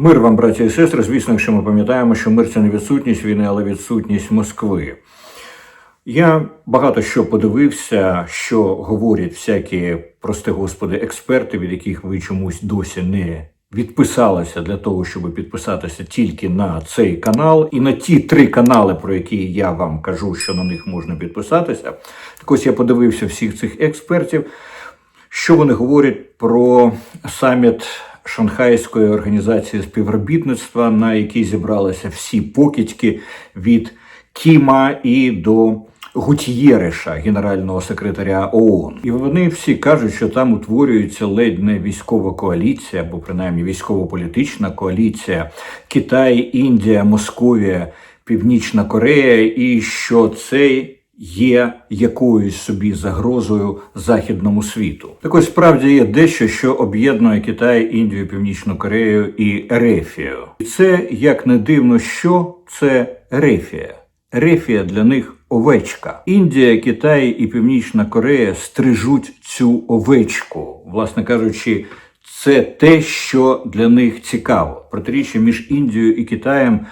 Мир вам, браті і сестри. Звісно, якщо ми пам'ятаємо, що мир це не відсутність війни, але відсутність Москви. Я багато що подивився, що говорять всякі, прости господи, експерти, від яких ви чомусь досі не відписалися для того, щоб підписатися тільки на цей канал, і на ті три канали, про які я вам кажу, що на них можна підписатися. Так ось я подивився всіх цих експертів, що вони говорять про саміт Шанхайської організації співробітництва, на якій зібралися всі покидьки від Кіма і до Гутьєреша, генерального секретаря ООН. І вони всі кажуть, що там утворюється ледь не військова коаліція, або принаймні військово-політична коаліція Китай, Індія, Московія, Північна Корея, і що це є якоюсь собі загрозою західному світу. Так ось справді є дещо, що об'єднує Китай, Індію, Північну Корею і Ерефію. І це як не дивно, що це Ерефія. Ерефія для них овечка. Індія, Китай і Північна Корея стрижуть цю овечку, власне кажучи. Це те, що для них цікаво. Протиріччя між Індією і Китаєм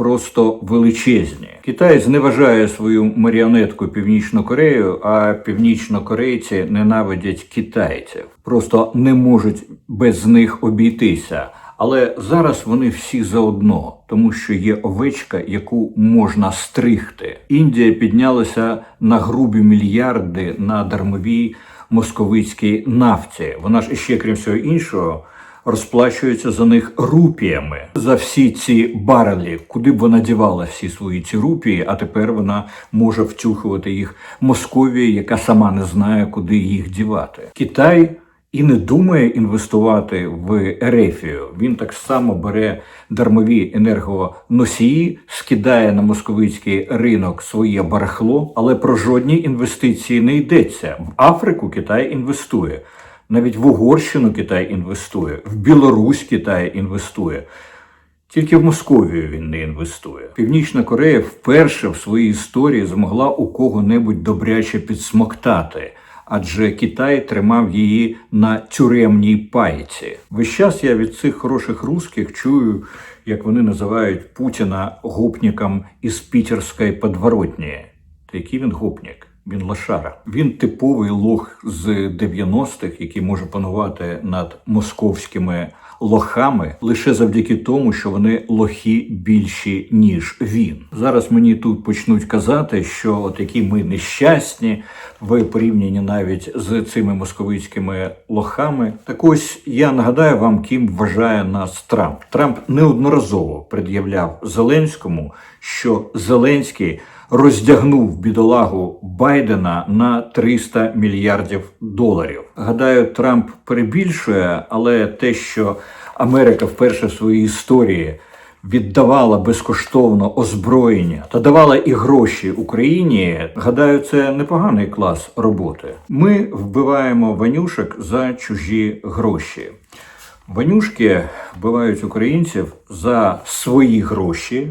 просто величезні. Китай зневажає свою маріонетку Північну Корею, а північнокорейці ненавидять китайців. Просто не можуть без них обійтися. Але зараз вони всі заодно, тому що є овечка, яку можна стригти. Індія піднялася на грубі мільярди на дармовій московицькій нафті. Вона ж іще, крім всього іншого, розплачується за них рупіями за всі ці барелі, куди б вона дівала всі свої ці рупії, а тепер вона може втюхувати їх Московії, яка сама не знає, куди їх дівати. Китай і не думає інвестувати в Ерефію. Він так само бере дармові енергоносії, скидає на московицький ринок своє барахло, але про жодні інвестиції не йдеться. В Африку Китай інвестує. Навіть в Угорщину Китай інвестує, в Білорусь Китай інвестує. Тільки в Московію він не інвестує. Північна Корея вперше в своїй історії змогла у кого-небудь добряче підсмоктати, адже Китай тримав її на тюремній пайці. Весь час я від цих хороших русських чую, як вони називають Путіна гопніком із пітерської подворотні. Та який він гопнік? Він лошара. Він типовий лох з 90-х, який може панувати над московськими лохами лише завдяки тому, що вони лохи більші ніж він. Зараз мені тут почнуть казати, що от які ми нещасні в порівнянні навіть з цими московицькими лохами. Так ось я нагадаю вам, ким вважає нас Трамп. Трамп неодноразово пред'являв Зеленському, що Зеленський роздягнув бідолагу Байдена на 300 мільярдів доларів. Гадаю, Трамп перебільшує, але те, що Америка вперше в своїй історії віддавала безкоштовно озброєння та давала і гроші Україні, гадаю, це непоганий клас роботи. Ми вбиваємо ванюшек за чужі гроші. Ванюшки вбивають українців за свої гроші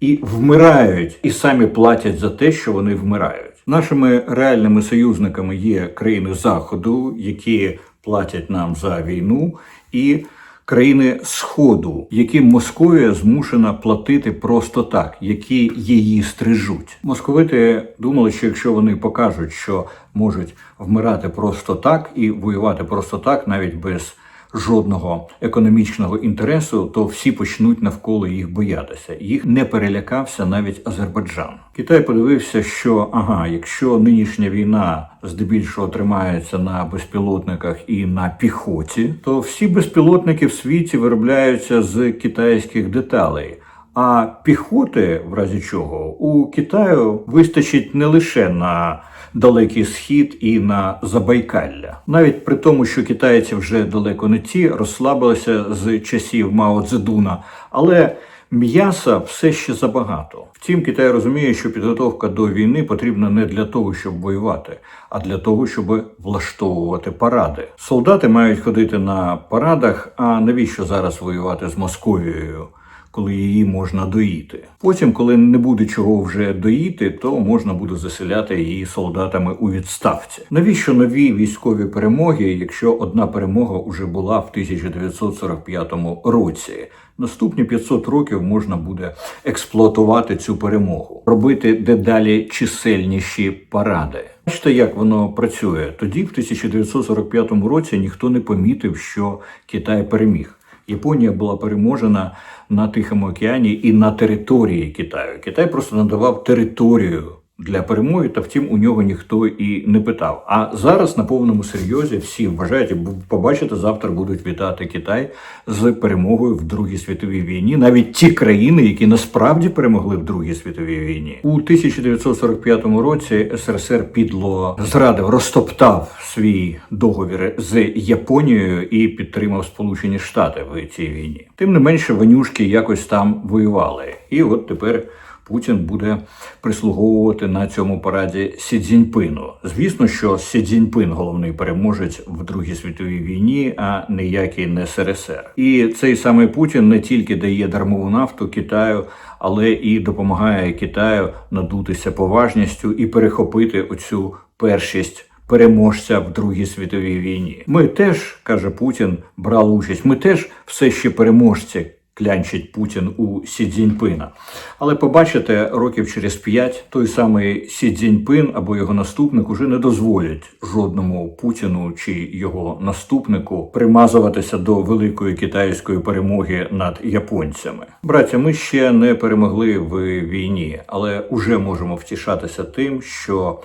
і вмирають, і самі платять за те, що вони вмирають. Нашими реальними союзниками є країни Заходу, які платять нам за війну, і країни Сходу, яким Московія змушена платити просто так, які її стрижуть. Московити думали, що якщо вони покажуть, що можуть вмирати просто так і воювати просто так, навіть без жодного економічного інтересу, то всі почнуть навколо їх боятися. Їх не перелякався навіть Азербайджан. Китай подивився, що ага, якщо нинішня війна здебільшого тримається на безпілотниках і на піхоті, то всі безпілотники в світі виробляються з китайських деталей. А піхоти, в разі чого, у Китаю вистачить не лише на далекий схід і на Забайкалля, навіть при тому, що китайці вже далеко не ті, розслабилися з часів Мао Цзедуна, але м'яса все ще забагато. Втім, Китай розуміє, що підготовка до війни потрібна не для того, щоб воювати, а для того, щоб влаштовувати паради. Солдати мають ходити на парадах. А навіщо зараз воювати з Московією? Коли її можна доїти. Потім, коли не буде чого вже доїти, то можна буде заселяти її солдатами у відставці. Навіщо нові військові перемоги, якщо одна перемога вже була в 1945 році? Наступні 500 років можна буде експлуатувати цю перемогу, робити дедалі чисельніші паради. Бачите, як воно працює? Тоді, в 1945 році, ніхто не помітив, що Китай переміг. Японія була переможена на Тихому океані і на території Китаю. Китай просто надавав територію для перемоги, та втім у нього ніхто і не питав. А зараз на повному серйозі всі вважають, побачите, завтра будуть вітати Китай з перемогою в Другій світовій війні. Навіть ті країни, які насправді перемогли в Другій світовій війні, у 1945 році СРСР підло зрадив, розтоптав свій договір з Японією і підтримав Сполучені Штати в цій війні. Тим не менше, ванюшки якось там воювали, і от тепер. Путін буде прислуговувати на цьому параді Сі Цзіньпину. Звісно, що Сі Цзіньпин головний переможець в Другій світовій війні, а ніякий не СРСР. І цей самий Путін не тільки дає дармову нафту Китаю, але і допомагає Китаю надутися поважністю і перехопити оцю першість. Переможця в Другій світовій війні. Ми теж, каже Путін, брали участь. Ми теж все ще переможці клянчить Путін у Сі Цзіньпина. Але побачите, років через п'ять той самий Сі Цзіньпин або його наступник уже не дозволять жодному Путіну чи його наступнику примазуватися до великої китайської перемоги над японцями. Браття, ми ще не перемогли в війні, але уже можемо втішатися тим, що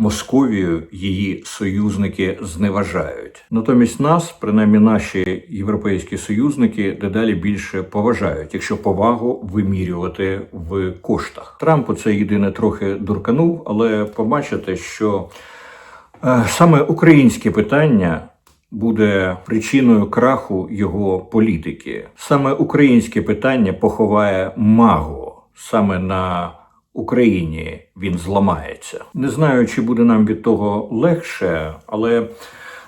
Московію її союзники зневажають. Натомість нас, принаймні наші європейські союзники, дедалі більше поважають, якщо повагу вимірювати в коштах. Трампу це єдине трохи дурканув, але побачите, що е, саме українське питання. Буде причиною краху його політики. Саме українське питання поховає магу саме на Україні він зламається. Не знаю, чи буде нам від того легше, але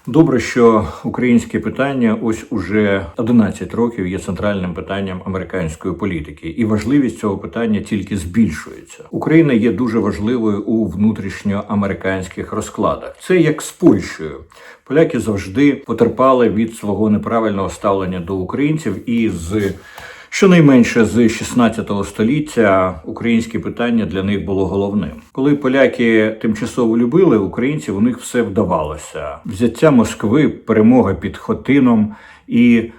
добре, що українське питання ось уже 11 років є центральним питанням американської політики, і важливість цього питання тільки збільшується. Україна є дуже важливою у внутрішньоамериканських розкладах. Це як з Польщею. Поляки завжди потерпали від свого неправильного ставлення до українців і з Щонайменше з 16 століття українське питання для них було головним. Коли поляки тимчасово любили українців, у них все вдавалося. Взяття Москви, перемога під Хотином і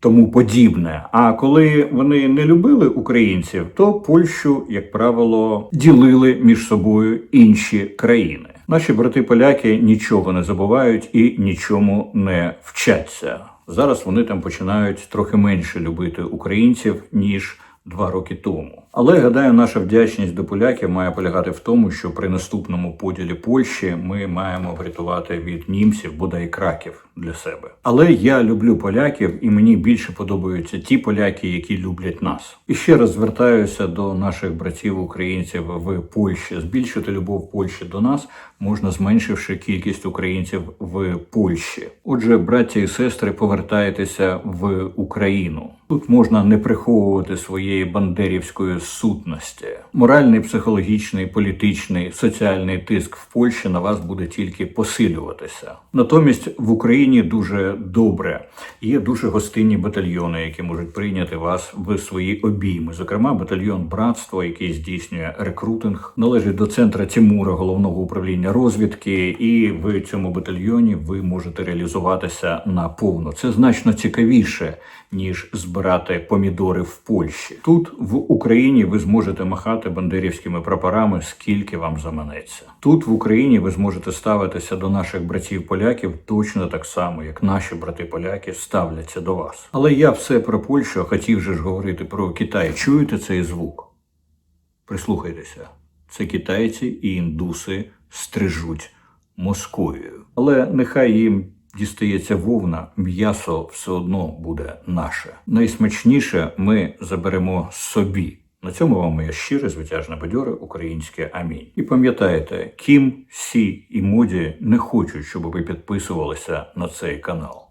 тому подібне. А коли вони не любили українців, то Польщу, як правило, ділили між собою інші країни. Наші брати поляки нічого не забувають і нічому не вчаться. Зараз вони там починають трохи менше любити українців ніж два роки тому. Але гадаю, наша вдячність до поляків має полягати в тому, що при наступному поділі Польщі ми маємо врятувати від німців бодай краків для себе. Але я люблю поляків, і мені більше подобаються ті поляки, які люблять нас. І ще раз звертаюся до наших братів українців в Польщі. Збільшити любов Польщі до нас можна зменшивши кількість українців в Польщі. Отже, браття і сестри, повертайтеся в Україну. Тут можна не приховувати своєї бандерівської сутності. Моральний, психологічний, політичний, соціальний тиск в Польщі на вас буде тільки посилюватися. Натомість в Україні дуже добре. Є дуже гостинні батальйони, які можуть прийняти вас в свої обійми. Зокрема, батальйон братство, який здійснює рекрутинг, належить до центра Тимура, головного управління розвідки, і в цьому батальйоні ви можете реалізуватися наповну. Це значно цікавіше ніж збирати помідори в Польщі. Тут в Україні ви зможете махати бандерівськими прапорами, скільки вам заманеться. Тут в Україні ви зможете ставитися до наших братів поляків точно так само, як наші брати поляки ставляться до вас. Але я все про Польщу хотів же ж говорити про Китай. Чуєте цей звук? Прислухайтеся, це китайці і індуси стрижуть Московію. Але нехай їм дістається вовна, м'ясо все одно буде наше. Найсмачніше ми заберемо собі. На цьому вам моє щире, звитяжне бадьоре українське амінь. І пам'ятайте, Кім, Сі і Моді не хочуть, щоб ви підписувалися на цей канал.